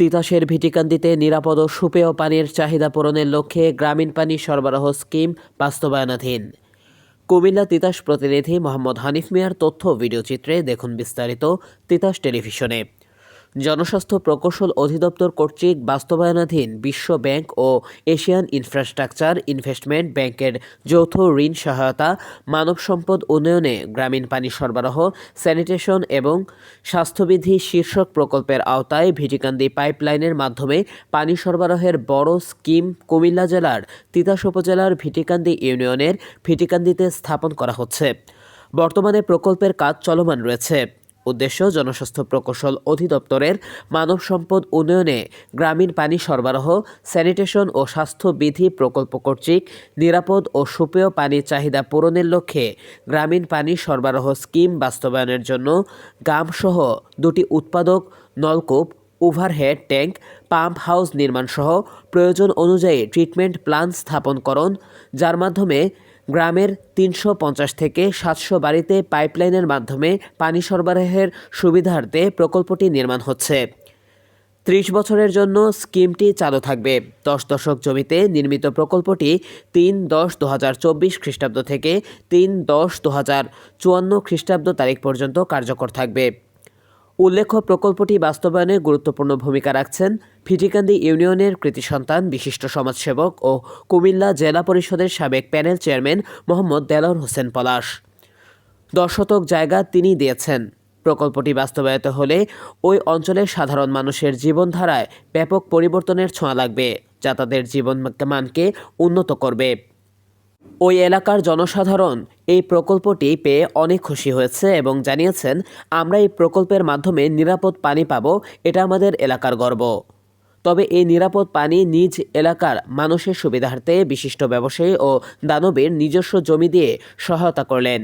তিতাসের ভিটিকান্দিতে নিরাপদ ও সুপেয় পানির চাহিদা পূরণের লক্ষ্যে গ্রামীণ পানি সরবরাহ স্কিম বাস্তবায়নাধীন। কুমিল্লা তিতাস প্রতিনিধি মোহাম্মদ হানিফ মিয়ার তথ্য ভিডিওচিত্রে দেখুন বিস্তারিত তিতাস টেলিভিশনে। জনস্বাস্থ্য প্রকৌশল অধিদপ্তর কর্তৃক বাস্তবায়নাধীন বিশ্ব ব্যাংক ও এশিয়ান ইনফ্রাস্ট্রাকচার ইনভেস্টমেন্ট ব্যাংকের যৌথ ঋণ সহায়তা, মানব সম্পদ উন্নয়নে গ্রামীণ পানি সরবরাহ, স্যানিটেশন এবং স্বাস্থ্যবিধি শীর্ষক প্রকল্পের আওতায় ভিটিকান্দি পাইপলাইনের মাধ্যমে পানি সরবরাহের বড় স্কিম কুমিল্লা জেলার তিতাস উপজেলার ভিটিকান্দি ইউনিয়নের ভিটিকান্দিতে স্থাপন করা হচ্ছে। বর্তমানে প্রকল্পের কাজ চলমান রয়েছে। উদ্দেশ্য জনস্বাস্থ্য প্রকৌশল অধিদপ্তরের মানব সম্পদ উন্নয়নে গ্রামীণ পানি সরবরাহ, স্যানিটেশন ও স্বাস্থ্যবিধি প্রকল্প কর্তৃক নিরাপদ ও সুপেয় পানির চাহিদা পূরণের লক্ষ্যে গ্রামীণ পানি সরবরাহ স্কিম বাস্তবায়নের জন্য গামসহ দুটি উৎপাদক, নলকূপ, ওভারহেড ট্যাঙ্ক, পাম্প হাউস নির্মাণসহ প্রয়োজন অনুযায়ী ট্রিটমেন্ট প্ল্যান স্থাপনকরণ, যার মাধ্যমে গ্রামের তিনশো পঞ্চাশ থেকে সাতশো বাড়িতে পাইপলাইনের মাধ্যমে পানি সরবরাহের সুবিধার্থে প্রকল্পটি নির্মাণ হচ্ছে। ত্রিশ বছরের জন্য স্কিমটি চালু থাকবে। দশ দশক জমিতে নির্মিত প্রকল্পটি তিন দশ দু হাজার চব্বিশ খ্রিস্টাব্দ থেকে তিন দশ দু হাজার চুয়ান্ন খ্রিস্টাব্দ তারিখ পর্যন্ত কার্যকর থাকবে। উল্লেখ্য, প্রকল্পটি বাস্তবায়নে গুরুত্বপূর্ণ ভূমিকা রাখছেন ফিটিকান্দি ইউনিয়নের কৃতি সন্তান, বিশিষ্ট সমাজসেবক ও কুমিল্লা জেলা পরিষদের সাবেক প্যানেল চেয়ারম্যান মোহাম্মদ দেলাওয়ার হোসেন পলাশ। দশ শতক জায়গা তিনি দিয়েছেন। প্রকল্পটি বাস্তবায়িত হলে ওই অঞ্চলের সাধারণ মানুষের জীবনধারায় ব্যাপক পরিবর্তনের ছোঁয়া লাগবে, যা তাদের জীবন মানকে উন্নত করবে। ওই এলাকার জনসাধারণ এই প্রকল্পটি পেয়ে অনেক খুশি হয়েছে এবং জানিয়েছেন, আমরা এই প্রকল্পের মাধ্যমে নিরাপদ পানি পাব, এটা আমাদের এলাকার গর্ব। তবে এই নিরাপদ পানি নিজ এলাকার মানুষের সুবিধার্থে বিশিষ্ট ব্যবসায়ী ও দানবের নিজস্ব জমি দিয়ে সহায়তা করলেন।